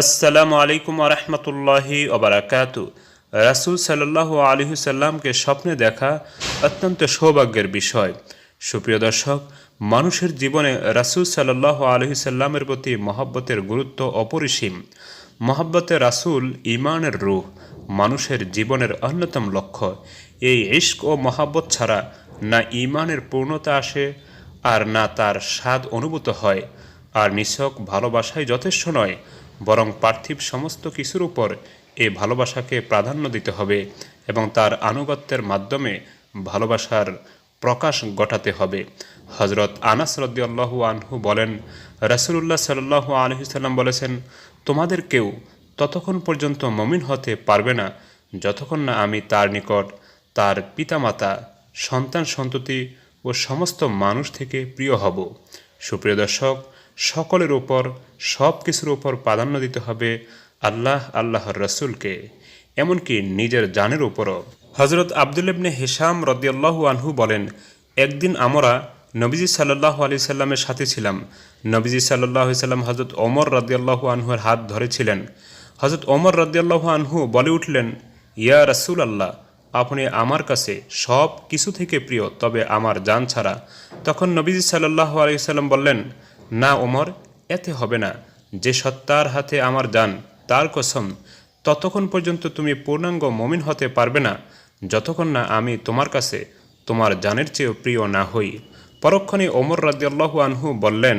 আসসালামু আলাইকুম আরহামতুল্লাহি ওবরাকাত রাসুল সাল্লাহ আলহিসাল্লামকে স্বপ্নে দেখা অত্যন্ত সৌভাগ্যের বিষয়। সুপ্রিয় দর্শক, মানুষের জীবনে রাসুল সাল্লাহ আলহিসাল্লামের প্রতি মহব্বতের গুরুত্ব অপরিসীম। মহব্বতে রাসুল ইমানের রূহ, মানুষের জীবনের অন্যতম লক্ষ্য। এই ইস্ক ও মহাব্বত ছাড়া না ইমানের পূর্ণতা আসে আর না তার স্বাদ অনুভূত হয়। আর নিছক ভালোবাসাই যথেষ্ট নয় বরং পার্থিব সমস্ত কিছুর উপর এই ভালোবাসাকে প্রাধান্য দিতে হবে এবং তার আনুগত্যের মাধ্যমে ভালোবাসার প্রকাশ ঘটাতে হবে। হজরত আনাস রদ্দাল্লাহু আনহু বলেন, রাসুলুল্লাহ সাল্লাহ আলহিসাল্লাম বলেছেন, তোমাদের কেউ ততক্ষণ পর্যন্ত মমিন হতে পারবে না যতক্ষণ না আমি তার নিকট তার পিতামাতা, সন্তান সন্ততি ও সমস্ত মানুষ থেকে প্রিয় হব। সুপ্রিয় দর্শক সকলের উপর, সব কিছুর উপর প্রাধান্য দিতে হবে আল্লাহ আল্লাহর রসুলকে, এমনকি নিজের জানের উপরও। হজরত আবদুল্লেবনে হেসাম রদিয়াল্লাহু আনহু বলেন, একদিন আমরা নবীজি সাল্লাহ আলি সাল্লামের সাথে ছিলাম। নবীজি সাল্লাহ সাল্লাম হজরত ওমর রদিয়াল্লাহু আনহুর হাত ধরেছিলেন। হজরত ওমর রদিয়াল্লাহু আনহু বলে উঠলেন, ইয়া রসুল আল্লাহ আপনি আমার কাছে সব কিছু থেকে প্রিয়, তবে আমার জান ছাড়া। তখন নবীজি সাল্লাহ আলাইসাল্লাম বললেন না ওমর, এতে হবে না। যে সত্তার হাতে আমার যান, তার কসম, ততক্ষণ পর্যন্ত তুমি পূর্ণাঙ্গ মমিন হতে পারবে না। যতক্ষণ না আমি তোমার কাছে তোমার জানের চেয়েও প্রিয় না হই। পরক্ষণে ওমর রাদিয়াল্লাহু আনহু বললেন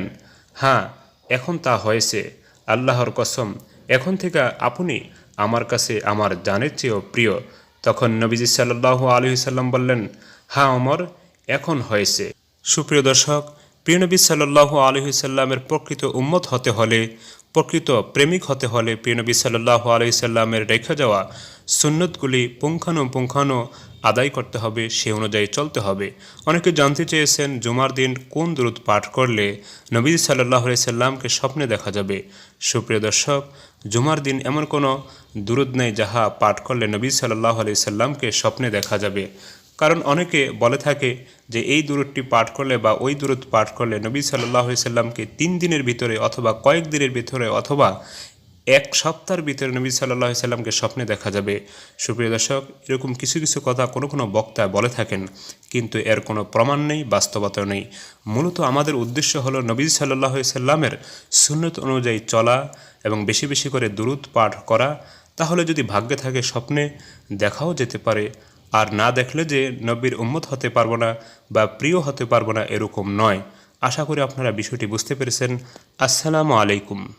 হ্যাঁ এখন তা হয়েছে। আল্লাহর কসম, এখন থেকে আপনি আমার কাছে আমার জানের চেয়েও প্রিয়। তখন নবীজি সাল্লাহ আলহি সাল্লাম বললেন হ্যাঁ ওমর, এখন হয়েছে। সুপ্রিয় দর্শক প্রিয় নবী সাল্লাহ আলহি প্রকৃত উম্মত হতে হলে, প্রকৃত প্রেমিক হতে হলে প্রিয় নবী সাল্লাহ আলহি সাল্লামের রেখে যাওয়া সুন্নতগুলি পুঙ্খানুপুঙ্খানু আদায় করতে হবে, সে অনুযায়ী চলতে হবে। অনেকে জানতে চেয়েছেন জুমার দিন কোন দূরত পাঠ করলে নবী সাল্লাহ সাল্লামকে স্বপ্নে দেখা যাবে। সুপ্রিয় দর্শক, জুমার দিন এমন কোনো দূরত নেই যাহা পাঠ করলে নবী সাল্লাহ আলি সাল্লামকে স্বপ্নে দেখা যাবে। কারণ অনেকে বলে থাকে যে এই দূরতটি পাঠ করলে বা ওই দূরত পাঠ করলে নবী সাল্লাহ সাল্লামকে তিন দিনের ভিতরে অথবা কয়েক দিনের ভিতরে অথবা এক সপ্তাহের ভিতরে নবী সাল্লাহ সাল্লামকে স্বপ্নে দেখা যাবে। সুপ্রিয় দর্শক, এরকম কিছু কিছু কথা কোনো কোনো বক্তা বলে থাকেন, কিন্তু এর কোনো প্রমাণ নেই, বাস্তবতা নেই। মূলত আমাদের উদ্দেশ্য হলো নবী সাল্লাহ সাল্লামের সুন্নত অনুযায়ী চলা এবং বেশি বেশি করে দূরত পাঠ করা। তাহলে যদি ভাগ্যে থাকে স্বপ্নে দেখাও যেতে পারে আর না দেখলে যে নব্বীর উম্মত হতে পারব না বা প্রিয় হতে পারব না এরকম নয়। আশা করি আপনারা বিষয়টি বুঝতে পেরেছেন। আসসালামু আলাইকুম।